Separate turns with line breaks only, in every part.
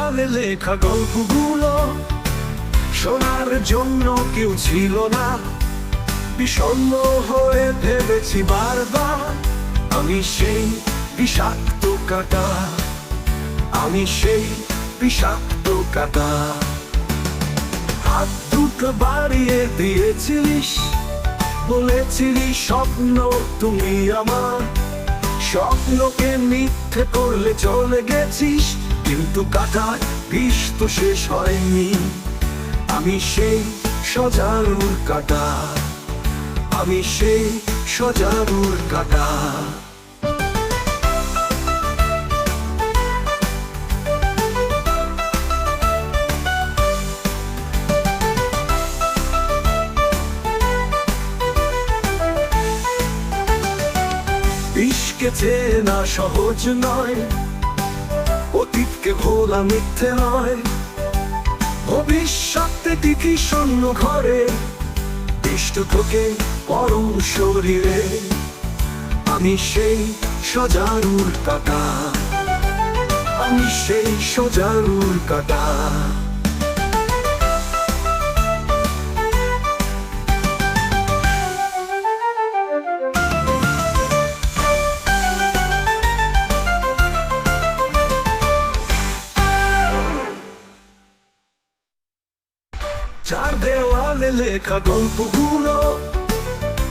দেওয়ালে লেখা গল্পগুলো শোনার জন্য কেউ ছিল না। বিষণ্ণ হয়ে ভেবেছি বারবার, আমি সেই বিষাক্ত কাটা। আমি সেই বিষাক্ত কাটা। হাত দুটো বাড়িয়ে দিয়েছিলিস, বলেছিলি স্বপ্ন তুমি আমার। স্বপ্নকে মিথ্যে করলে চলে গেছিস কিন্তু কাটার বিষ তো শেষ হয়নি। আমি সেই সজারুর কাটা। আমি সেই সজারুর কাটা। বিষকে চেনা সহজ নয়। অতীতকে ভোলা মিথ্যে নয়। ভবিষ্যতে টিকি শূন্য ঘরে দৃষ্ট তোকে পরম শরীরে। আমি সেই সজারুর কাটা, আমি সেই সজারুর কাটা। চার দেওয়ালে লেখা গল্পগুলো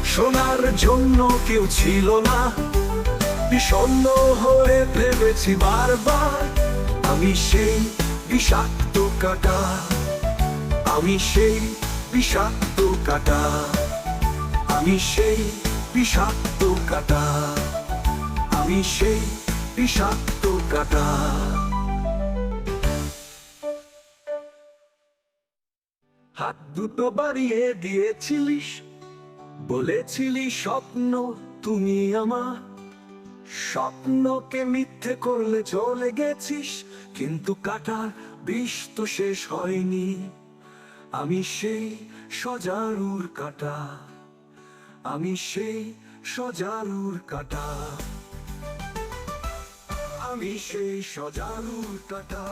শোনার জন্য কেউ ছিল না। বিষণ্ণ হয়ে ভেবেছি বারবার, আমি সেই বিষাক্ত কাটা। আমি সেই বিষাক্ত কাটা। আমি সেই বিষাক্ত কাটা। আমি সেই বিষাক্ত কাটা। হাত দুটো বাড়িয়ে দিয়েছিলিস, বলেছিলি স্বপ্ন তুমি আমার। স্বপ্নকে মিথ্যে করলে চলে গেছিস, কিন্তু কাটার বিষ তো শেষ হয়নি। আমি সেই সজারুর কাটা, আমি সেই সজারুর কাটা। আমি সেই সজারুর কাটা।